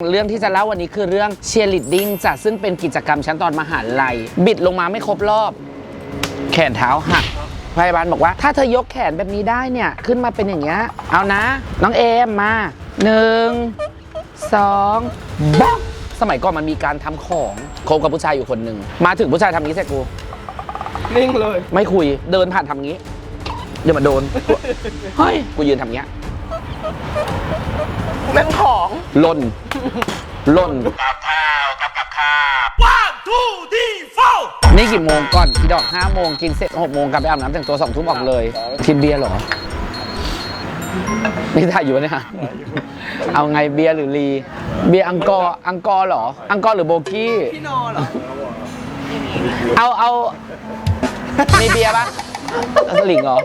เรื่องที่จะเล่าวันนี้คือเรื่องเชียร์ลีดดิ้งจ้ะซึ่งเป็นกิจกรรมชั้นตอนมหาลัย บิดลงมาไม่ครบรอบ แขนเท้าหักพยาบาลบอกว่า ถ้าเธอยกแขนแบบนี้ได้เนี่ย ขึ้นมาเป็นอย่างเงี้ยเอานะ น้องเอมมาหนึ่งสองบ๊อกสมัยก่อนมันมีการทำของคบกับผู้ชายอยู่คนหนึ่งมาถึงผู้ชายทำงี้ใส่กูนิ่งเลย ไม่คุยเดินผ่านทำงี้ เดี๋ยวมาโดนเฮ้ยกูยืนทำเงี้ย แม่งของหล่นหล่นนี่กี่โมงก่อนพี่ดอก5โมงกินเสร็จ6โมงกลับไปอาบน้ำแต่งตัว2ทุ่มออกเลยกินเบียร์เหรอนี่ถ่ายอยู่เนี่ยเอาไงเบียร์หรือลี เบียร์อังกอร์อังกอร์เหรอ อังกอร์หรือโบกี้พี่นอเหรอเอาเอามีเบียร์ปะหลิงเหรอ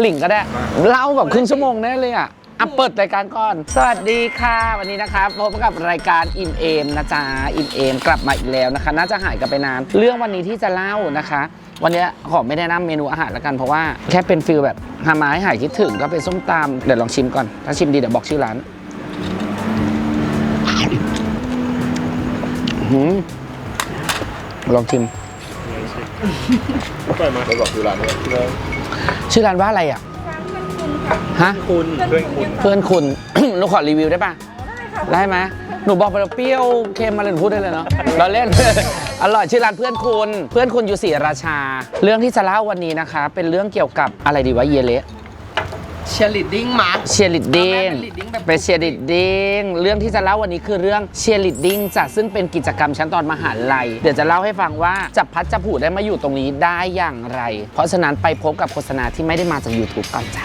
หลิงก็ได้เล่าแบบครึ่งชั่วโมงแน่เลยอะ อะเปิดรายการก่อน สวัสดีค่ะวันนี้นะครับพบกับรายการอิ่มเอมนะจ๊ะอิ่มเอมกลับมาอีกแล้วนะคะ น่าจะหายกันไปนาน เรื่องวันนี้ที่จะเล่านะคะ วันนี้ขอไม่แนะนำเมนูอาหารละกันเพราะว่าแค่เป็นฟิลแบบหาไม้หายคิดถึงก็เป็นส้มตำเดี๋ยวลองชิมก่อนถ้าชิมดีเดี๋ยวบอกชื่อร้านอื้อหือลองชิมไปมาไปบอกคือร้านนี้เพื่อนชื่อร้านว่าอะไรอะ ฮะ คุณเพื่อนคุณเพื่อนคุณ หนูขอรีวิวได้ปะได้ไหมหนูบอกไปแล้วเปรี้ยวเค็มมาเลยหนูพูดได้เลยเนาะเราเล่น อร่อยชื่อร้านเพื่อนคุณ เพื่อนคุณอยู่ศรีราชา เรื่องที่จะเล่าวันนี้นะคะ เป็นเรื่องเกี่ยวกับอะไรดีวะเยเละเชียร์ลีดดิ้งมาเชียร์ลีดดิ้งเอาแม่เป็น leading แบบเป็นเชียร์ลีดดิ้งเรื่องที่จะเล่าวันนี้คือเรื่องเชียร์ลีดดิ้งจ้ะซึ่งเป็นกิจกรรมชั้นตอนมหาลัย เดี๋ยวจะเล่าให้ฟังว่าจับพัดจับผูได้มาอยู่ตรงนี้ได้อย่างไร เพราะฉะนั้นไปพบกับโฆษณาที่ไม่ได้มาจาก YouTube ก่อนจ้ะ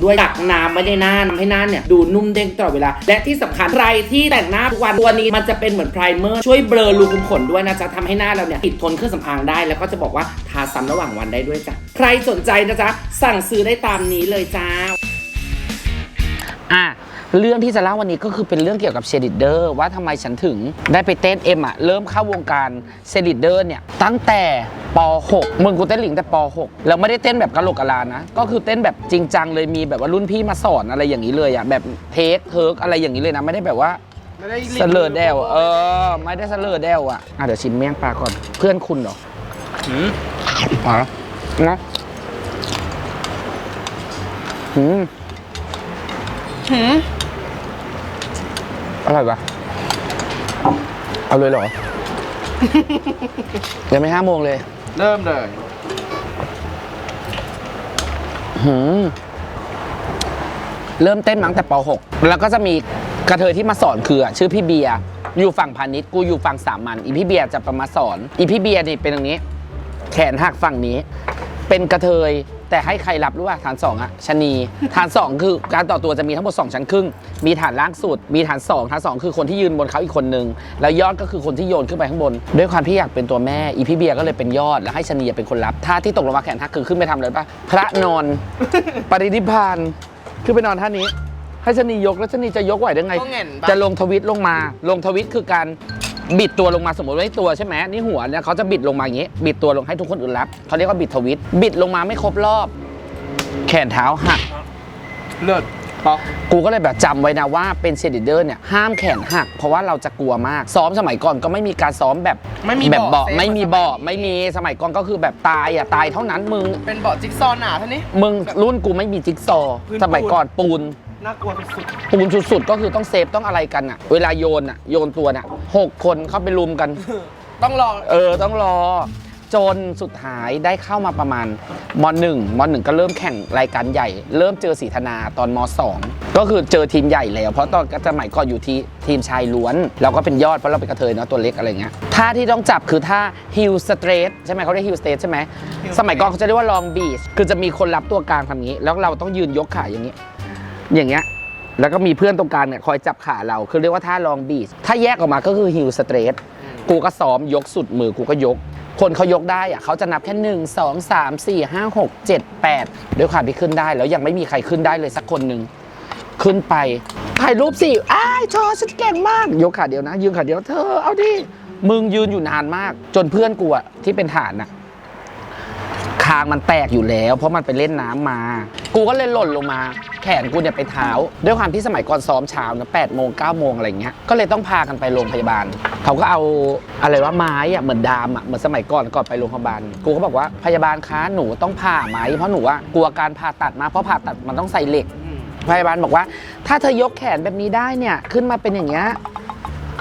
ด้วยกักน้ำไว้ในหน้าทำให้หน้าเนี่ยดูนุ่มเด้งตลอดเวลา และที่สำคัญใครที่แต่งหน้าทุกวันตัวนี้มันจะเป็นเหมือนไพรเมอร์ช่วยเบลอรูขุมขนด้วยนะจ๊ะทำให้หน้าเราเนี่ยติดทนเครื่องสำอางได้ แล้วก็จะบอกว่าทาซ้ำระหว่างวันได้ด้วยจ้ะใครสนใจนะจ๊ะสั่งซื้อได้ตามนี้เลยจ้าอะเรื่องที่จะเล่าวันนี้ก็คือเป็นเรื่องเกี่ยวกับเชดิเดอร์ว่าทำไมฉันถึงได้ไปเต้นเอ็มอะเริ่มเข้าวงการเชดิเดอร์เนี่ยตั้งแต่ ป .6 มึงกูเต้นหลิงแต่ป .6 แล้วไม่ได้เต้นแบบกะโหลกกะลานะ ก็คือเต้นแบบจริงจังเลยมีแบบว่ารุ่นพี่มาสอนอะไรอย่างนี้เลยอะแบบเทคเทิร์กอะไรอย่างนี้เลยนะไม่ได้แบบว่าไม่ได้เสลอแดวเออ ไม่ได้เสลอแดวอะอะเดี๋ยวชิมเมี่ยงปลาก่อนเพื่อนคุณเหรอหืมอ๋อนะอืมหืมอร่อยปะเอาเลยเหรอ ยังไม่ห้าโมงเลย เริ่มเลย หืมเริ่มเต้นมาตั้งแต่ป .6 แล้วก็จะมีกระเทยที่มาสอนคืออะชื่อพี่เบียร์อยู่ฝั่งพาณิชย์กูอยู่ฝั่งสามัญอีพี่เบียร์จะประมาสอน อีพี่เบียร์นี่เป็นอย่างนี้ แขนหักฝั่งนี้ เป็นกระเทย แต่ให้ใครรับรู้ว่าฐานสองอะชะนีฐานสองคือการต่อตัวจะมีทั้งหมด 2 ชั้นครึ่ง มีฐานล่างสุด มีฐานสองฐานสองคือคนที่ยืนบนเขาอีกคนนึง แล้วยอดก็คือคนที่โยนขึ้นไปข้างบน ด้วยความที่อยากเป็นตัวแม่ อีพี่เบียร์ก็เลยเป็นยอด แล้วให้ชะนีเป็นคนรับท่าที่ตกลงมาแขนหักคือขึ้นไปทำเลยปะพระนอน ปรินิพพานขึ้นไปนอนท่านี้ให้ชะนียกแล้วชะนีจะยกไหวได้ไงก็เห็นปะ จะลงทวิตลงมา ลงทวิตคือการ บิดตัวลงมาสมมติว่านี่ตัวใช่ไหมนี่หัวเนี่ยเขาจะบิดลงมาอย่างนี้ บิดตัวลงให้ทุกคนอื่นรับเขาเรียกว่าบิดทวิต บิดลงมาไม่ครบรอบ แขนเท้าหักเลิศป๊อกกูก็เลยแบบจำไว้นะว่าเป็นเชดิเดอร์เนี่ยห้ามแขนหัก เพราะว่าเราจะกลัวมากซ้อมสมัยก่อนก็ไม่มีการซ้อมแบบไม่มีแบบเบาะเบาะเซฟไม่มีสมัยเบาะนี้ไม่มีสมัยก่อนก็คือแบบตายอะตายเท่านั้นมึงเป็นเบาะจิ๊กซอว์หนาเท่านี้ มึงรุ่นกูไม่มีจิ๊กซอว์พื้นสมัยก่อนปูน น่ากลัวสุดปูนสุดๆ ก็คือต้องเซฟต้องอะไรกันอะเวลาโยนอะโยนตัวน่ะหกคนเข้าไปลุมกัน ๆ ต้องลองเออต้องรอ จนสุดท้ายได้เข้ามาประมาณมหนึ่งมหนึ่งก็เริ่มแข่งรายการใหญ่ เริ่มเจอสีธนาตอนมสองก็คือเจอทีมใหญ่แล้ว เพราะตอนสมัยก่อนอยู่ที่ทีมชายล้วน เราก็เป็นยอดเพราะเราเป็นกระเทยเนาะตัวเล็กอะไรเงี้ยท่าที่ต้องจับคือท่าฮิลสเตรทใช่ไหมเขาเรียกฮิลสเตรทใช่ไหม Heel สมัยก่อนเขาจะเรียกว่าลองบีชคือจะมีคนรับตัวกลางทำอย่างนี้ แล้วเราต้องยืนยกขาอย่างนี้ อย่างเงี้ยแล้วก็มีเพื่อนตรงกลางเนี่ยคอยจับขาเรา คือเรียกว่าท่าลองบีชถ้าแยกออกมาก็คือฮิลสเตรทกูก็ซ้อมยกสุดมือกูก็ยก คนเขายกได้อะเขาจะนับแค่หนึ่งสองสามสี่ห้าหกเจ็ดแปดด้วยความที่ขึ้นได้ แล้วยังไม่มีใครขึ้นได้เลยสักคนหนึ่งขึ้นไปถ่ายรูปสิอ้ายชอฉันเก่งมาก ยกขาเดียวนะ ยืนขาเดียวเธอเอาดิมึงยืนอยู่นานมาก จนเพื่อนกูอะที่เป็นฐานอะ คางมันแตกอยู่แล้ว เพราะมันไปเล่นน้ำมา กูก็เลยหล่นลงมา แขนกูเนี่ยไปเท้า ด้วยความที่สมัยก่อนซ้อมเช้านะแปดโมงเก้าโมงอะไรเงี้ยก็เลยต้องพากันไปโรงพยาบาล เขาก็เอาอะไรว่าไม้อะเหมือนดามอะเหมือนสมัยก่อนก่อนไปโรงพยาบาลกูก็บอกว่าพยาบาลคะหนูต้องผ่าไหมเพราะหนูอะกลัวการผ่าตัดมาเพราะผ่าตัดมันต้องใส่เหล็กพยาบาลบอกว่า ถ้าเธอยกแขนแบบนี้ได้เนี่ยขึ้นมาเป็นอย่างเงี้ย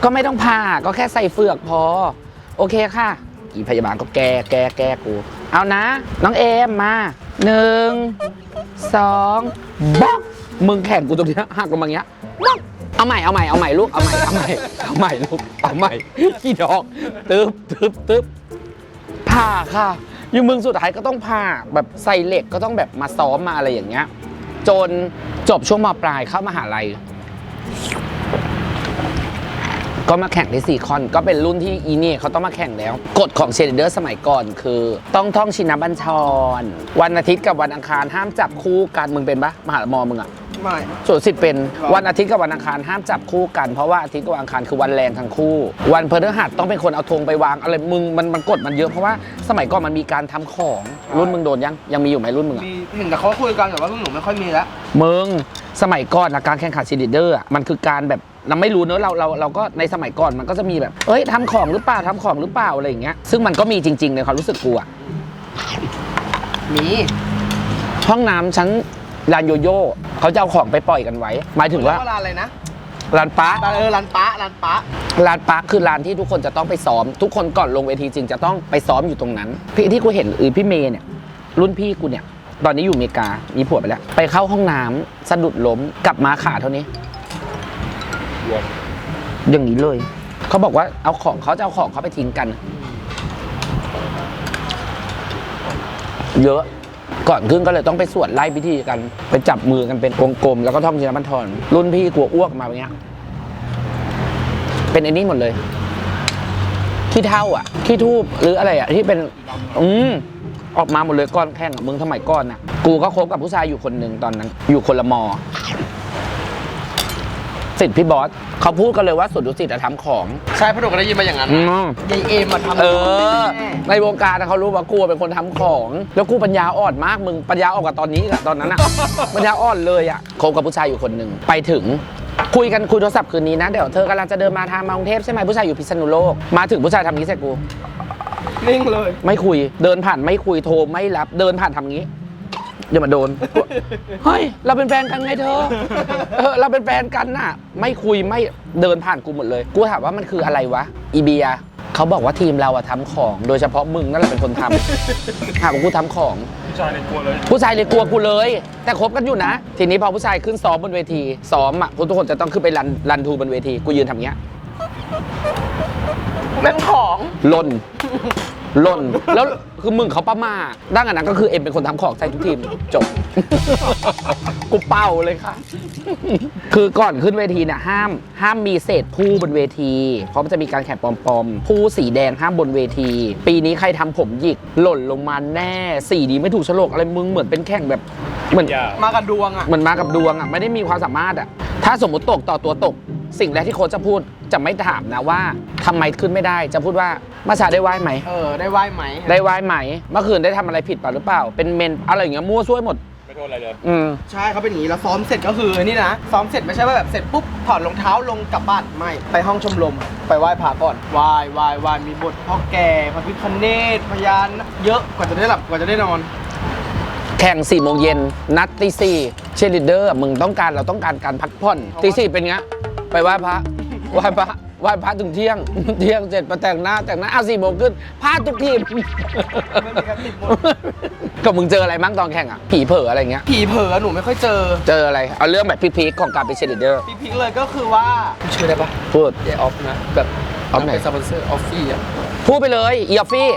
ก็ไม่ต้องผ่าก็แค่ใส่เฟือกพอ โอเคค่ะอีพยาบาลก็แก้แก้แก้กู เอานะ น้องเอมมาหนึ่งสองบ๊อกมึงแขนกูตรงเนี้ยหักลงมาอย่างเงี้ยบ๊อกเอาใหม่เอาใหม่เอาใหม่ลูกเอาใหม่เอาใหม่เอาใหม่ลูกเอาใหม่ขี้ดอกตึ๊บตึ๊บตึ๊บผ่าค่ะยังมึงสุดท้ายก็ต้องผ่าแบบใส่เหล็กก็ต้องแบบมาซ้อมมาอะไรอย่างเงี้ย จนจบช่วงมปลายเข้ามหาลัย ก็มาแข่งที่ซีคอน ก็เป็นรุ่นที่อีเนี่ยเขาต้องมาแข่งแล้ว กฎของเชนเดอร์สมัยก่อนคือ ต้องท่องชินบัญชร วันอาทิตย์กับวันอังคารห้ามจับคู่กันมึงเป็นปะมหาลัยมอมึงอะไม่ส่วนสิทธิ์เป็นวันอาทิตย์กับวันอังคารห้ามจับคู่กันเพราะว่าอาทิตย์กับวันอังคารคือวันแรงทั้งคู่ วันพฤหัสต้องเป็นคนเอาธงไปวางอะไรมึงมันมันกฎมันเยอะเพราะว่าสมัยก่อนมันมีการทำของรุ่นมึงโดนยังยังมีอยู่ไหมรุ่นมึงอะมีเห็นแต่เขาคุยกันแต่ว่ารุ่นหนูไม่ค่อยมีแล้วมึงสมัยก่อนนะการแข่งขันชีลิเดอร์อะมันคือการแบบ เราไม่รู้เนอะเราเราเราก็ในสมัยก่อนมันก็จะมีแบบเอ้ยทำของหรือเปล่าทำของหรือเปล่าอะไรอย่างเงี้ยซึ่งมันก็มีจริง ๆ ในความรู้สึกกูอะมี ห้องน้ำชั้นลานโยโย่เขาจะเอาของไปปล่อยกันไว้ หมายถึงว่าเรียกร้านอะไรนะลานปะ ร้านเออร้านป๊ะร้านป๊ะลานปะคือลานที่ทุกคนจะต้องไปซ้อม ทุกคนก่อนลงเวทีจริงจะต้องไปซ้อมอยู่ตรงนั้น พี่ที่กูเห็นอือพี่เมย์เนี่ย รุ่นพี่กูเนี่ย ตอนนี้อยู่อเมริกามีผัวไปแล้ว ไปเข้าห้องน้ำสะดุดล้มกลับมาขาเท่านี้ร วมอย่างนี้เลย เขาบอกว่าเอาของเขาจะเอาของเขาไปทิ้งกัน เยอะ ก่อนขึ้นก็เลยต้องไปสวดไล่พิธีกัน ไปจับมือกันเป็นวงกลม แล้วก็ท่องชินบัญชรรุ่นพี่กลัวอ้วกมาอย่างเงี้ย เป็นไอ้นี่หมดเลยขี้เท่าอะขี้ทูบหรืออะไรอะที่เป็น อืมออกมาหมดเลยก้อนแข้งอะมึงสมัยก่อนน่ะ กูก็คบกับผู้ชายอยู่คนหนึ่งตอนนั้น อยู่คนละมอ สิทธิ์พี่บอสเขาพูดกันเลยว่าสุดดุสิตอะทำของใช่พระหนูก็ได้ยินมาอย่างนั้น อืม ยายเอมมาทำเออแน่ในวงการนะเขารู้ว่ากูเป็นคนทำของ แล้วกูปัญญาอ่อนมากมึงปัญญาอ่อนกับตอนนี้แหละตอนนั้นอะ ปัญญาอ่อนเลยอะคบกับผู้ชายอยู่คนหนึ่งไปถึง คุยกันคุยโทรศัพท์คืนนี้นะ เดี๋ยวเธอกำลังจะเดินมาทางมากรุงเทพใช่ไหมผู้ชายอยู่พิษณุโลกมาถึงผู้ชายทำงี้ใส่กู นิ่งเลย ไม่คุยเดินผ่านไม่คุยโทรไม่รับเดินผ่านทำงี้ อย่ามาโดน เฮ้ย เราเป็นแฟนกันไงเธอ เออ เราเป็นแฟนกันน่ะ ไม่คุยไม่เดินผ่านกูหมดเลย กูถามว่ามันคืออะไรวะ อีเบียเขาบอกว่าทีมเราอะทำของ โดยเฉพาะมึงนั่นแหละเป็นคนทำหากว่ากูทำของ ผู้ชายในกลัวเลย ผู้ชายเลยกลัวกูเลย แต่คบกันอยู่นะ ทีนี้พอผู้ชายขึ้นซ้อมบนเวที ซ้อมอะทุกคนจะต้องขึ้นไปรันรันทูบนเวที กูยืนทำเงี้ย แม่งของหล่น หล่น แล้วคือมึงเขาประมาทดังอันนั้นก็คือเอ็มเป็นคนทำของใส่ทุกทีมจบ กูเป่าเลยค่ะ คือก่อนขึ้นเวทีเนี่ยห้าม ห้ามมีเศษผู้บนเวที เพราะมันจะมีการแข่งปอมๆผู้สีแดงห้ามบนเวที ปีนี้ใครทำผมหยิกหล่นลงมาแน่สีดีไม่ถูกโฉลกอะไรมึงเหมือนเป็นแข่งแบบเหมือนอย่ามากับดวงอะ เหมือนมากับดวงอะ ไม่ได้มีความสามารถอะ ถ้าสมมติตกต่อตัวตก สิ่งแรกที่โค้ชจะพูดจะไม่ถามนะว่าทำไมขึ้นไม่ได้ จะพูดว่ามาชาได้ไหวไหม เออ ได้ไหว้ไหมได้ไหวไหม เมื่อคืนได้ทำอะไรผิดเปล่าหรือเปล่า เป็นเมนอะไรอย่างเงี้ยมั่วซั่วหมด ไม่โทษอะไรเลย อืม ใช่เขาเป็นอย่างนี้แล้วซ้อมเสร็จก็คือนี่นะซ้อมเสร็จไม่ใช่ว่าแบบเสร็จปุ๊บถอดรองเท้าลงกลับบ้านไม่ไปห้องชมรมไปไหว้พระก่อนไหว้ไหว้ไหว้มีบทพ่อแก่พระพิฆเนศพยานเยอะกว่าจะได้หลับกว่าจะได้นอน แข่ง4ี่โมงเย็นนัดตีสี่ เชลิเดอร์มึงต้องการเราต้องการการพักผ่อนตีสี่เป็นไงไปไหว้พระไหว้พระไหว้พระถึงเที่ยง เที่ยงเสร็จมาแต่งหน้าแต่งหน้าเอาสี่โมงขึ้นพลาดทุกทีมไม่มีการติดหมดก็มึงเจออะไรบ้างตอนแข่งอะ ผีเผลออะไรเงี้ยผีเผลอหนูไม่ค่อยเจอ เจออะไร เอาเรื่องแบบพีคๆของการเป็นเชลิเดอร์พี่พิงเลยก็คือว่าชื่ออะไรปะพูดเยออฟนะแบบออฟไหนเป็นสปอนเซอร์ออฟฟี่อะพูดไปเลยอีออฟฟี่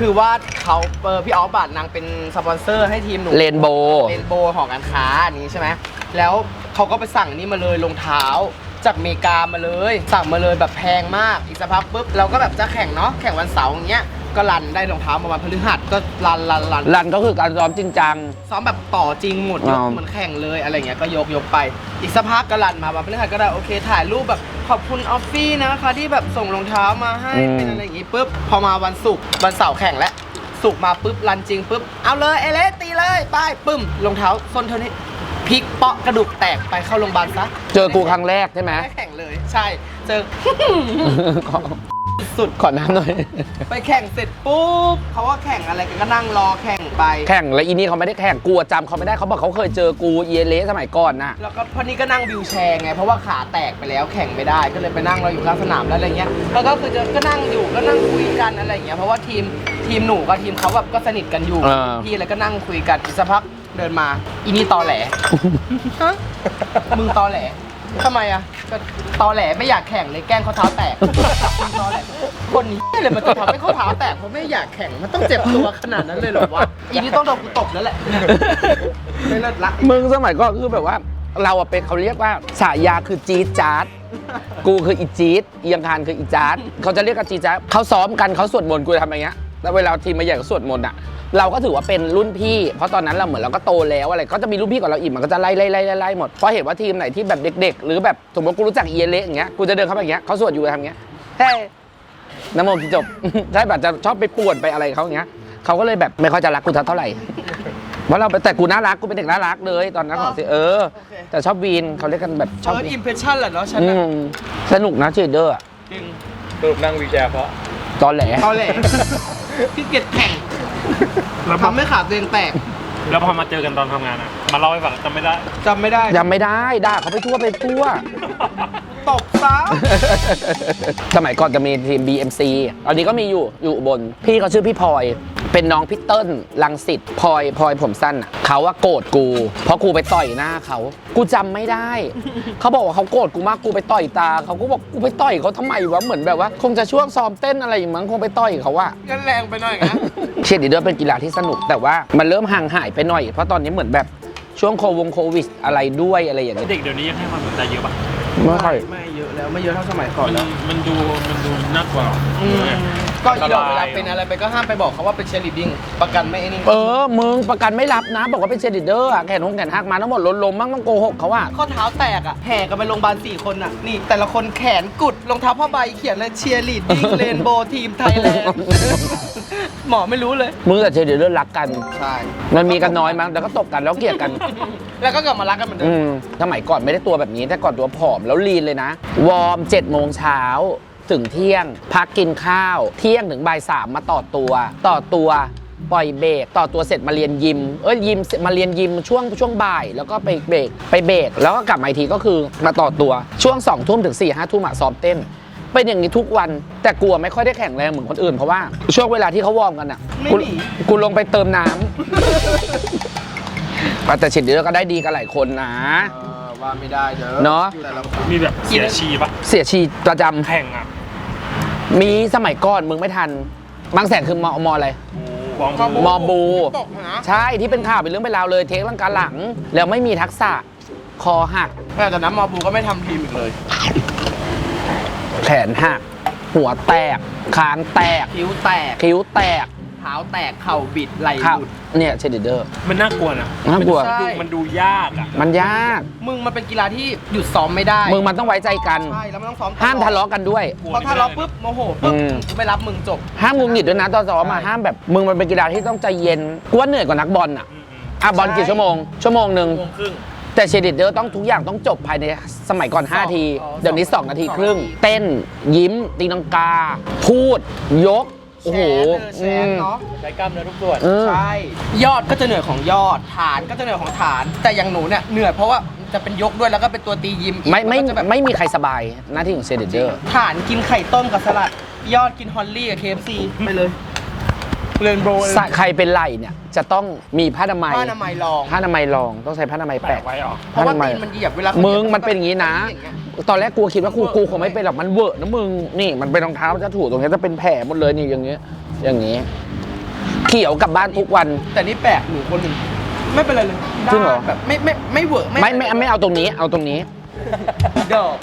คือว่าเขาเออพี่ออฟบาทนางเป็นสปอนเซอร์ให้ทีมหนูเรนโบว์ เรนโบว์ของการค้าอันนี้ใช่ไหมแล้วเขาก็ไปสั่งนี่มาเลยรองเท้าจากอเมริกามาเลย สั่งมาเลยแบบแพงมากอีกสักพักปุ๊บเราก็แบบจะแข่งเนาะแข่งวันเสาร์อย่างเงี้ย ก็รันได้รองเท้ามาวันพฤหัสก็รันรันรันรันก็คือการซ้อมจริงจัง ซ้อมแบบต่อจริงหมดยกอ๋อ เหมือนแข่งเลยอะไรเงี้ยก็ยกยกไป อีกสักพักก็รันมาวันพฤหัสก็ได้โอเคถ่ายรูปแบบขอบคุณออฟฟี่นะคะที่แบบส่งรองเท้ามาให้เป็นอะไรอย่างงี้ปุ๊บพอมาวันศุกร์วันเสาร์แข่งแล้วศุกร์มาปุ๊บรันจริงปุ๊บเอาเลยเอเลสตีเลยไปปึ้มรองเท้าส้นเท่านี้พลิกเปาะกระดูกแตกไปเข้าโรงพยาบาลซะ เจอกูครั้งแรกใช่ไหม ไม่ได้แข่งเลยใช่ เจอขอ สุดขอน้ำหน่อย ไปแข่งเสร็จปุ๊บเขาว่าแข่งอะไรกันก็นั่งรอแข่งไป แข่งแล้วอีนี่เขาไม่ได้แข่งกูอะจำเขาไม่ได้เขาบอกเขาเคยเจอกูเยเลสสมัยก่อนน่ะ แล้วก็พอนี้ก็นั่งวิวแชร์ไง เพราะว่าขาแตกไปแล้วแข่งไม่ได้ก็เลยไปนั่งเราอยู่กลางสนามแล้วอะไรเงี้ยแล้วก็คือจะก็นั่งอยู่ก็นั่งคุยกันอะไรเงี้ยเพราะว่าทีมทีมหนูกับทีมเขาแบบก็สนิทกันอยู่เออ พี่อะไรก็นั่งคุยกันอีกสักพักเดินมา อีนี่ตอแหล ฮะมึงตอแหล ทำไมอะก็ตอแหลไม่อยากแข่งเลยแกล้งเขาเท้าแตกมึงตอแหลคนนี้เลยมันจะทำให้เขาเท้าแตกเพราะไม่อยากแข่งมันต้องเจ็บตัวขนาดนั้นเลยเหรอวะอีนี่ต้องโดนกูตบแล้วแหละไม่เลิศละมึงสมัยก่อนคือแบบว่า เราอะเป็นเขาเรียกว่าฉายาคือจี๊ดจ๊าดกูคืออีจี๊ดเอียงคานคืออีจ๊าดเขาจะเรียกกันจี๊ดจ๊าดเขาซ้อมกันเขาสวดมนต์กูจะทำอย่างเงี้ย แล้วเวลาทีมมาใหญ่ก็สวดมนต์อะเราก็ถือว่าเป็นรุ่นพี่ เพราะตอนนั้นเราเหมือนเราก็โตแล้วอะไรก็จะมีรุ่นพี่กว่าเราอีกมันก็จะไล่ไล่ไล่ไล่ไล่หมดเพราะเห็นว่าทีมไหนที่แบบเด็ก ๆ หรือแบบสมมติกูรู้จักเอียเละอย่างเงี้ยกูจะเดินเข้าไปอย่างเงี้ยเขาสวดอยู่ทำอย่างเงี้ยเฮ้ยน้ำมนต์จบใช่แบบจะชอบไปป่วนไปอะไรเขาอย่างเงี้ยเขาก็เลยแบบไม่ค่อยจะรักกูเท่าไหร่เพราะเราเป็นแต่กูน่ารักกูเป็นเด็กน่ารักเลยตอนนั้นของสิเออโอเคแต่ชอบวีนเขาเรียกกันแบบชอบเฟิร์สวีอินมเพรสชั่นแหละเนาะฉันอืน่ะมสนุกนะเชดเดอร์อะจริงสรุปนั่งวีลแชร์เพราะตอนแหลตอแหลพี่เกียจแข่งแล้วพอทำให้ขาตัวเองแตกแล้วพอมาเจอกันตอนทำงานอะมาเล่าให้ฟังจำไม่ได้ จำไม่ได้ยังไม่ได้ด่าเขาไปทั่วไปทั่ว ตบซะ สมัยก่อนจะมีทีม BMC ตอนนี้ก็มีอยู่อยู่อุบน พี่เขาชื่อพี่พลอย เป็นน้องพี่เติ้ลลังสิตพลอยพลอยผมสั้นอะเขาว่าโกรธกู เพราะกูไปต่อยหน้าเขา กูจำไม่ได้ เขาบอกว่าเขาโกรธกูมากกูไปต่อยตา เขาก็บอกกูไปต่อยเขาทำไมวะเหมือนแบบว่า คงจะช่วงซ้อมเต้นอะไรอย่างมั้งคงไปต่อยเขาว่างั้นแรงไปหน่อยนะเชียร์ลีดเดอร์เป็นกีฬาที่สนุกแต่ว่ามันเริ่มห่างหายไปหน่อย เพราะตอนนี้เหมือนแบบช่วงโควงโควิดอะไรด้วยอะไรอย่างเงี้ย เด็กเดี๋ยวนี้ยังให้ความสนใจเยอะป่ะ ไม่ค่อย ไม่เยอะแล้วไม่เยอะเท่าสมัยก่อนมันแล้วมันดูมันดูน่ากลัวอืมก็อีดอกเวลาเป็นอะไรไปก็ห้ามไปบอกเขาว่าเป็นเชียร์ลีดดิ้งประกันไม่ไอ้นี่เออ มึงประกันไม่รับนะ บอกว่าเป็นเชียร์ลีดเดอร์อะแขนหงแขนหักมาทั้งหมดล้นลมมั่งต้องโกหกเขาว่าข้อเท้าแตกอะแห่กันไปโรงพยาบาลสี่คนอะนี่ แต่ละคนแขนกุดรองเท้าผ้าใบเขียนเลยเชียร์ลีดดิ้งเรนโบว์ทีมไทยแลนด์ หมอไม่รู้เลย มึงกับเชียร์ลีดเดอร์รักกัน ใช่ มันมีกันน้อยมั้งแล้วก็ตบกันแล้วเกลียดกัน แล้วก็กลับมารักกันเหมือนเดิอืมมสมัยก่อนไม่ได้ตัวแบบนี้ แต่ก่อนตัวผอมแล้วลีนเลยนะ วอร์ม7จ็ดโมงเช้าถึงเที่ยง พักกินข้าว เที่ยงถึงบ่ายสามมาต่อตัว ต่อตัว ปล่อยเบรกต่อตัวเสร็จมาเรียนยิม เอ้ยยิมเสร็จมาเรียนยิมช่วงช่วงบ่าย แล้วก็ไปเบรกไปเบรกแล้วก็กลับมาอีกทีก็คือมาต่อตัวช่วง2องทุ่มถึง4ี่ห้าทุ่มอะซ้อมเต้น เป็นอย่างนี้ทุกวัน แต่กลัวไม่ค่อยได้แข่งแรงเหมือนคนอื่นเพราะว่าช่วงเวลาที่เขาวอร์มกันอะไม่กูหนีกูลงไปเติมน้ำแต่เฉดเดียวก็ได้ดีกันหลายคนนะเออว่าไม่ได้เด้อเนอะแต่ละมีแบบเสียชีป่ะเสียชีประจำแข่งอะมีสมัยก่อนมึงไม่ทันบางแสนคือมมอะไรวองมอบูตกนะใช่ที่เป็นข่าวเป็นเรื่องเป็นราวเลยเทคร่างกายหลัง แล้วไม่มีทักษะคอหักแต่จากนั้นมอบูก็ไม่ทำทีมอีกเลย แขนหัก หัวแตกคางแตก คิ้วแตกคิ้วแตกเท้าแตกเข่าบิดไหล่ข่าวหลุด เนี่ยเชดเดอร์ มันน่ากลัวนะน่ากลัว มันดูมันดูยากอะ มันยาก มึงมันเป็นกีฬาที่หยุดซ้อมไม่ได้มึงมันต้องไว้ใจกัน ใช่แล้วมันต้องซ้อมตลอดห้ามทะเลาะกันด้วยเพราะถ้าเราปุ๊บโมโหปุ๊บอืม กูไม่รับมึงจบ ห้ามงุนหงิดด้วยนะตอนซ้อมมาใช่ห้ามแบบมึงมันเป็นกีฬาที่ต้องใจเย็นกูว่าเหนื่อยกว่านักบอลอะอืมอะบอลกี่ใช่ชั่วโมงชั่วโมงหนึ่งๆวงครึ่ง แต่เชยร์ลิดเดอร์ต้องทุกอย่างต้องจบภายในสมัยก่อน 5 ที อ๋อเดี๋ยวนี้สอง2นาทีสองครึ่งนาทีเต้น ยิ้ม ตีลังกา พูด ยก โอ้โหแชร์เดินแชร์เนาะ ใช้กล้ามเนื้อทุกส่วน อืม ใช่ ยอดก็จะเหนื่อยของยอด ฐานก็จะเหนื่อยของฐาน แต่อย่างหนูเนี่ยเหนื่อยเพราะว่าจะเป็นยกด้วยแล้วก็เป็นตัวตียิมอีกไม่ไม่แล้วก็จะแบบไม่มีใครสบายหน้าที่ของเชยร์ลิดเดอร์ ฐานกินไข่ต้มกับสลัด ยอดกินฮอลลี่กับเคฟซีไปเลย เรนโบว์เลยใครเป็นไหลเนี่ยจะต้องมีผ้าอนามัยผ้าอนามัยรองผ้าอนามัยรองต้องใช้ผ้าอนามัยแปะแปะไว้เหรอ เพราะว่าตีนมันเหยียบเวลามึมึงมันเป็นอย่างนี้นะ ตอนแรกกูคิดว่ากูกูคงไม่เป็นหรอกมันเวอะนะมึงนี่มันเป็นรองเท้าจะถูตรงนี้จะเป็นแผลหมดเลยนี่อย่างเงี้ยอย่างนี้เขียวกลับบ้านทุกวัน แต่นี่แปลกหนูคนหนึ่งไม่เป็นไรเลยจริงเหรอได้แบบไม่ไม่ไม่เวิร์กไม่ไม่ไม่เอาตรงนี้ เอาตรงนี้ ดอก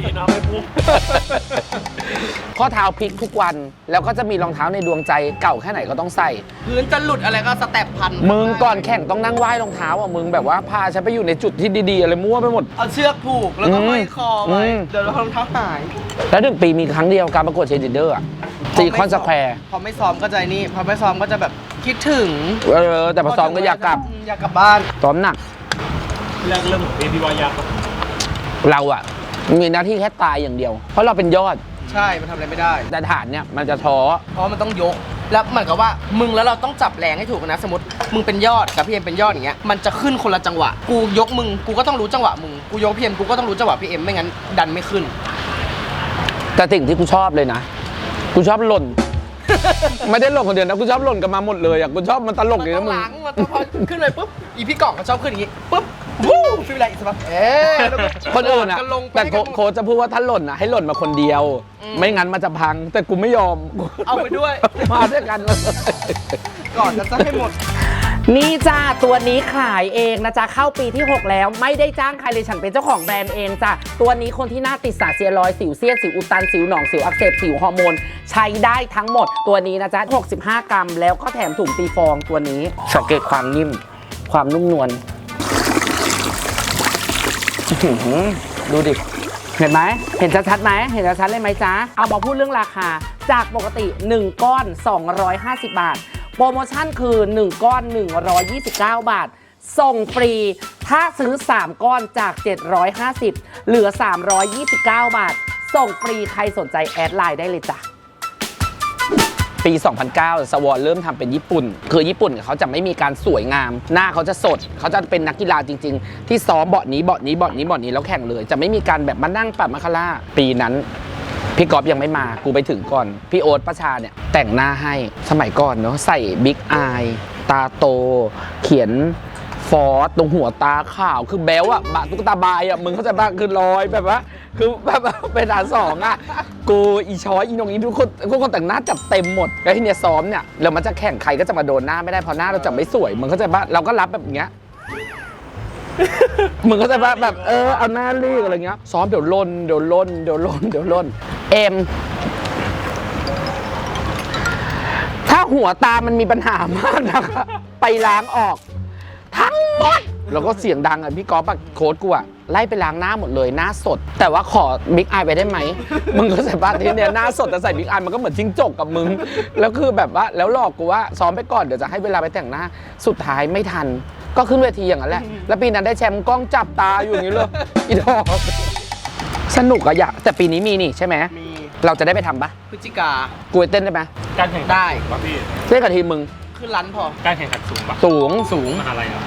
ดีนะไม่พุ่งข้อเท้าพลิกทุกวัน แล้วก็จะมีรองเท้าในดวงใจเก่าแค่ไหนก็ต้องใส่ พื้นจะหลุดอะไรก็สแต็ปพันมึงก่อนแข่งต้องนั่งไหว้รองเท้าอะมึงแบบว่าพาฉันไปอยู่ในจุดที่ดีๆอะไรมั่วไปหมด เอาเชือกผูกแล้วก็อืมห้อยคอไว้อืม เดี๋ยวรองเท้าหายแล้วหนึ่งปีมีครั้งเดียวการประกวดเชนดิเดอร์อะซีคอนสแควร์พอไม่ซ้อมก็ใจนี่พอไม่ซ้อมก็จะแบบคิดถึงเออแต่พอซ้อมก็อยากกลับ อยากกลับบ้านซ้อมหนัก แรกเริ่มของเอพี่ว่ายากปะเราอะมีหน้าที่แค่ตายอย่างเดียว เพราะเราเป็นยอด ใช่ มันทำอะไรไม่ได้ แต่ฐานเนี่ยมันจะท้อ เพราะมันต้องยก แล้วเหมือนกับว่ามึงแล้วเราต้องจับแรงให้ถูกนะ สมมติมึงเป็นยอดกับพี่เอ็มเป็นยอดอย่างเงี้ย มันจะขึ้นคนละจังหวะ กูยกมึง กูก็ต้องรู้จังหวะมึง กูยกพี่เอ็มกูก็ต้องรู้จังหวะพี่เอ็มไม่งั้นดันไม่ขึ้น แต่สิ่งที่กูชอบเลยนะ กูชอบหล่น ไม่ได้หล่นคนเดียวนะ กูชอบหล่นกันมาหมดเลยอะกูชอบมันตลกมันอย่างต้นี้องนะมึง ล้างมันต้องพอขึ้นเลยปุ๊บ อีพี่กล่องก็ชอบขึ้นอย่างงี้ปุ๊บวู้ ฟิลไรอีกสักพักเอ๊ะแล้วก็คนอื่นอะก็ลงไปแต่โคโค้ชจะพูดว่าถ้าหล่นอะให้หล่นมาคนเดียว อืม ไม่งั้นมันจะพัง แต่กูไม่ยอมเอาไปด้วย มาด้วยกันเลย ก่อนจะจะให้หมด นี่จ้าตัวนี้ขายเองนะจ๊ะเข้าปีที่ 6 แล้วไม่ได้จ้างใครเลยฉันเป็นเจ้าของแบรนด์เองจ้ะตัวนี้คนที่หน้าติดสารเซียรอยด์สิวเซียนสิวอุดตันสิวหนองสิวอักเสบสิวฮอร์โมน ใช้ได้ทั้งหมดตัวนี้นะจ๊ะ 65 กรัม แล้วก็แถมถุงตีฟองตัวนี้สังเกตความนิ่ม ความนุ่มนวล อื้อหือดูดิ เห็นไหม เห็นชัดๆไหม เห็นชัดๆเลยไหมจ๊ะ เอามาพูดเรื่องราคา จากปกติ 1 ก้อน 250 บาท โปรโมชั่นคือ 1 ก้อน 129 บาท ส่งฟรี ถ้าซื้อ 3 ก้อนจาก 750 เหลือ 329 บาท ส่งฟรี ใครสนใจแอดไลน์ได้เลยจ้ะ ปี 2009 สวอนเริ่มทำเป็นญี่ปุ่น คือญี่ปุ่นเขาจะไม่มีการสวยงาม หน้าเขาจะสด เขาจะเป็นนักกีฬาจริง ๆ ที่ซ้อมเบาะนี้เบาะนี้เบาะนี้เบาะนี้แล้วแข่งเลย จะไม่มีการแบบมานั่งปรับมาคาร่าปีนั้นพี่กอฟยังไม่มา กูไปถึงก่อน พี่โอ๊ตประชาเนี่ย แต่งหน้าให้สมัยก่อนเนาะใส่บิ๊กอายตาโต เขียนฟอสตรงหัวตาขาวคือแบ๊วอะบะตุ๊กตาบายอะมึงเข้าใจปะคือรอยแบบว่าคือแบบว่าเป็นอันสองอะ กูอีช้อยอีนงอีทุกคนทุกคนแต่งหน้าจัดเต็มหมด แล้วทีเนี้ยซ้อมเนี่ยแล้วมันจะแข่งใครก็จะมาโดนหน้าไม่ได้เพราะหน้าเราจะไม่สวยมึงเข้าใจปะเราก็รับแบบเนี้ย มึงเข้าใจปะแบบเออเอาหน้าลีกอะไรเงี้ยซ้อมเดี๋ยวล่นเดี๋ยวล่นเดี๋ยวล่นเดี๋ยวล่นเอ็มถ้าหัวตามันมีปัญหามากนะคะไปล้างออก ทั้งหมด แล้วก็เสียงดังอะพี่กอล์ฟอะโค้ดกูอะไล่ไปล้างหน้าหมดเลยหน้าสด แต่ว่าขอบิ๊กอายไปได้ไหมมึงก็ใส่บ้านที่เนี่ยหน้าสดแต่ใส่บิ๊กอายมันก็เหมือนจิ้งจกกับมึง แล้วคือแบบว่าแล้วหลอกกูว่าซ้อมไปก่อนเดี๋ยวจะให้เวลาไปแต่งหน้าสุดท้ายไม่ทัน ก็ขึ้นเวทีอย่างนั้นแหละแล้วปีนั้นได้แชมป์กล้องจับตาอยู่อย่างนี้เลยอีดอกสนุกอะอยากแต่ปีนี้มีนี่ใช่ไหมมีเราจะได้ไปทำปะพฤศจิกากูไปเต้นได้ไหมการแข่งขันได้ปะพี่เต้นกับทีมมึง ขึ้นรันพอ การแข่งขันสูงปะสูงสูงมหาลัยอะ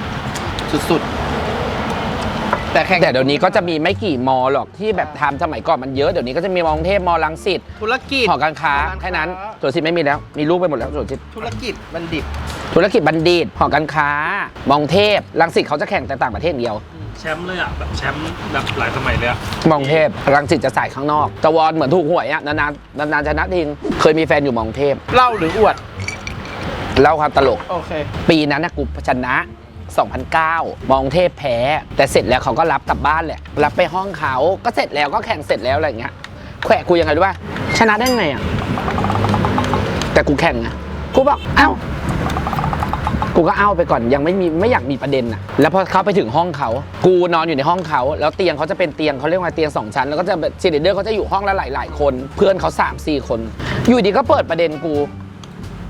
สุดๆ แต่แข่งแต่เดี๋ยวนี้ก็จะมีไม่กี่มอหรอกที่แบบทำสมัยก่อนมันเยอะ เดี๋ยวนี้ก็จะมีมอกรุงเทพมอลังสิตธุรกิจหอการค้าหอการค้าแค่นั้นส่วนสิทธิ์ไม่มีแล้ว มีลูกไปหมดแล้วส่วนสิทธิ์ธุรกิจบัณฑิต ธุรกิจบัณฑิตหอการค้ามองเทพรังสิตเขาจะแข่งแต่ต่างประเทศเดียวแชมป์เลยอะแบบแชมป์แบบหลายสมัยเลยอะมองเทพรังสิตจะใส่ข้างนอกตะวอนเหมือนถูกหวยอะนานๆนานๆจะนัดทิงเคยมีแฟนอยู่มองเทพเล่าหรืออวดเล่าความตลก โอเค ปีนั้นนะกูชนะ 2009 มองเทพแพ้ แต่เสร็จแล้วเขาก็รับกลับบ้านแหละ รับไปห้องเขาก็เสร็จแล้วก็แข่งเสร็จแล้วอะไรอย่างเงี้ย แขวะกูยังไงรู้ป่ะชนะได้ไงอะ แต่กูแข่งอะกูบอกเอ้ากูก็เอาไปก่อนยังไม่มีไม่อยากมีประเด็นอะแล้วพอเขาไปถึงห้องเขา กูนอนอยู่ในห้องเขา แล้วเตียงเขาจะเป็นเตียงเขาเรียกว่าเตียงสองชั้น แล้วก็จะเซเดเดอร์เขาจะอยู่ห้องละหลายๆคน เพื่อนเขาสามสี่คน อยู่ดีก็เปิดประเด็นกู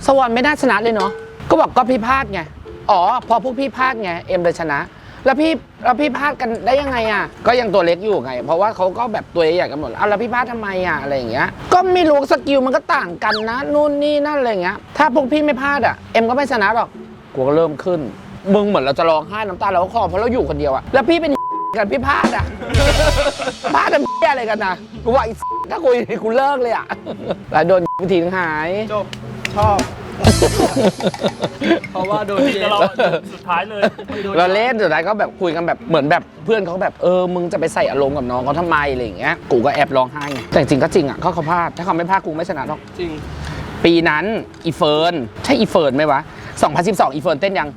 สวรรค์ไม่น่าชนะเลยเนาะก็บอกก็พี่พลาดไง อ๋อ พอพวกพี่พลาดไง เอ็มเลยชนะ แล้วพี่แล้วพี่พลาดกันได้ยังไงอะ ก็ยังตัวเล็กอยู่ไง เพราะว่าเขาก็แบบตัวใหญ่กันหมดเอาแล้วพี่พลาดทำไมอะอะไรอย่างเงี้ย ก็ไม่รู้สกิลมันก็ต่างกันนะนู่นนี่นั่นอะไรอย่างเงี้ย ถ้าพวกพี่ไม่พลาดอะเอ็มก็ไม่ชนะหรอกกูก็เริ่มขึ้น มึงเหมือนเราจะร้องไห้น้ำตาเราก็คลอเพราะเราอยู่คนเดียวอะแล้วพี่เป็นกันพี่พลาดอะพลาดทำเหี้ยอะไรกันนะกูว่าไอ้ถ้าคุยกูเลิกเลยอะแล้วโดนทีนึงหายจบชอบ เพราะว่าโดนพี่เจก็เราสุดท้ายเลยเราเล่นสุดท้ายก็แบบคุยกันแบบเหมือนแบบเพื่อนเขาแบบเออมึงจะไปใส่อารมณ์กับน้องเขาทำไมอะไรอย่างเงี้ยกูก็แอบร้องไห้ไงแต่จริงก็จริงอะเขาเขาพลาดถ้าเขาไม่พลาดกูไม่ชนะหรอกจริง ปีนั้นอีเฟิร์นใช่อีเฟิร์นไหมวะ 2012 อีเฟิร์นเต้นยัง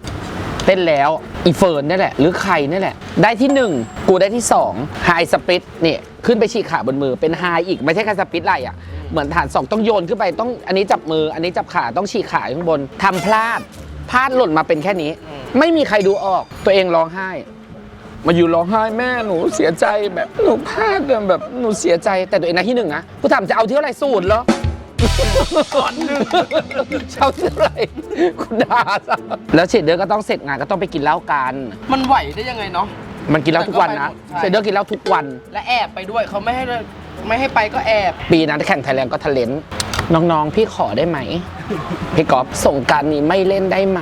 เต้นแล้วอีเฟิร์นนี่แหละ หรือใครนี่แหละ ได้ที่หนึ่งกูได้ที่สองไฮสปิดเนี่ยขึ้นไปฉีกขาบนมือเป็นไฮอีกไม่ใช่แค่สปิดไหลอะ เหมือนฐานสองต้องโยนขึ้นไปต้องอันนี้จับมือ อันนี้จับขาต้องฉีกขาอยู่ข้างบนทำพลาดพลาดหล่นมาเป็นแค่นี้ ไม่มีใครดูออกตัวเองร้องไห้มาอยู่ร้องไห้แม่หนูเสียใจแบบหนูพลาดอะแบบหนูเสียใจแต่ตัวเองนะที่หนึ่งนะกูถามจะเอาที่เท่าไหร่สูตรเหรอก่อนหนึ่งเช่าที่เท่าไหร่คุณด่าซะแล้วเฉดเดือก็ต้องเสร็จงานก็ต้องไปกินเหล้ากัน มันไหวได้ยังไงเนาะมันกินเหล้าทุกวันนะแต่ก็ไปหมดใช่เฉดเดือกินเหล้าทุกวัน และแอบไปด้วยเขาไม่ให้ ไม่ให้ไปก็แอบ ปีนั้นแข่งไทยแลนด์ก็ทะเลนน้องๆ พี่ขอได้ไหม พี่กอฟส่งการนี้ไม่เล่นได้ไหม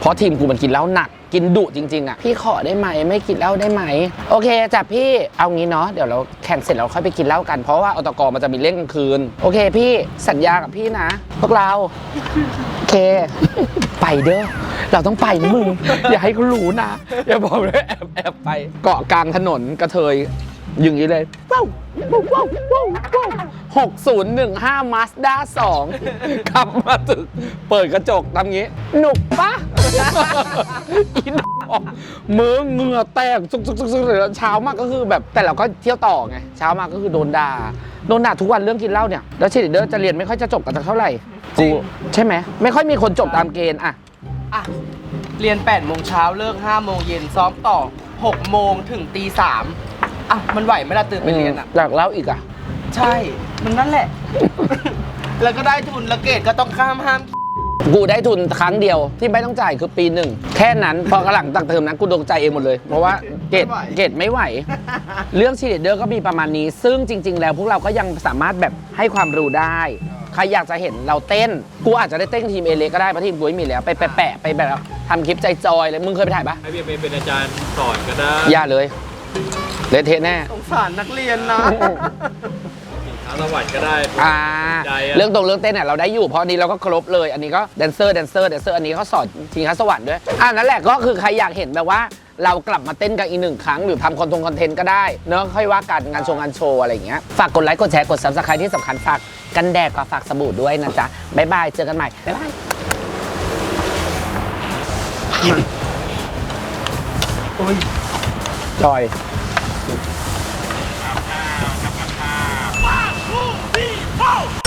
เพราะทีมกูมันกินเหล้าหนัก กินดุจริง ๆ อะ พี่ขอได้ไหมไม่กินเหล้าได้ไหม โอเคจ้ะพี่เอางี้เนาะเดี๋ยวเราแข่งเสร็จเราค่อยไปกินเหล้ากัน เพราะว่าอตกมันจะมีเล่นกลางคืน โอเคพี่สัญญากับพี่นะ พวกเราโอเค ไปเด้อเราต้องไปนะมึง อย่าให้เขารู้นะ อย่าบอกเลยแอบแอบไปเกาะกลางถนนกระเทยอย่างนี้เลยว้าว ว้าวว้าวว้าวว้าวหกศูนย์หนึ่งห้ามาสด้าสองขับมาถึงเปิดกระจกทำงี้ หนุกปะอีดอกมือเหงื่อแตกซุกซุกซุกซุกเลยเช้ามากก็คือแบบแต่เราก็เที่ยวต่อไง เช้ามาก็คือโดนด่าโดนด่าทุกวันเรื่องกินเหล้าเนี่ยแล้วเชลิเดอร์จะเรียนไม่ค่อยจะจบกันสักเท่าไหร่จริกูงใช่ไหมไม่ค่อยมีคนจบตามเกณฑ์อะอะเรียน8โมงเช้าเลิก5โมงเย็นซ้อมต่อ6โมงถึงตี3 อะมันไหวไหมล่ะตื่นไปเรียนอะ อยากเล่าอีกอะใช่ มันนั่นแหละ แล้วก็ได้ทุนแล้วเกรดก็ต้องข้ามห้าม กูได้ทุนครั้งเดียวที่ไม่ต้องจ่ายคือปีหนึ่ง แค่นั้น พอหลังตักเทอมนั้นกูดงใจเองหมดเลย เพราะว่าเกรดไม่ไหว เกรดไม่ไหว เรื่องชีเดอร์ก็มีประมาณนี้ ซึ่งจริง ๆ แล้วพวกเราก็ยังสามารถแบบให้ความรู้ได้ ใครอยากจะเห็นเราเต้น กูอาจจะได้เต้นทีมเอเล็กก็ได้เพราะทีมกูไม่มีแล้ว ไปแปะๆไปแบบทำคลิปใจจอยเลยมึงเคยไปถ่ายปะให้พี่เมย์เป็นอาจารย์สอนก็ได้อย่าเลย เละเทะแน่ สงสารนักเรียนนะสินค้าสวรรค์ก็ได้ อ่า ใจอะ เรื่องตรงเรื่องเต้นเนี่ยเราได้อยู่เพราะอันนี้เราก็ครบเลย อันนี้ก็แดนเซอร์แดนเซอร์แดนเซอร์อันนี้เขาสอนทีค้าสวรรค์ด้วยอ่านั่นแหละก็คือใครอยากเห็นแบบว่า เรากลับมาเต้นกันอีกหนึ่งครั้ง หรือทำคอนทงคอนเทนต์ก็ได้เนอะค่อยว่ากันงานโชว์งานโชว์อะไรอย่างเงี้ยฝากกดไลค์กดแชร์กดซับสไครต์ที่สำคัญฝากกันแดดกับฝากสบู่ด้วยนะจ๊ะบ๊ายบายเจอกันใหม่บ๊ายบายโอ้ยจอยเ Oh!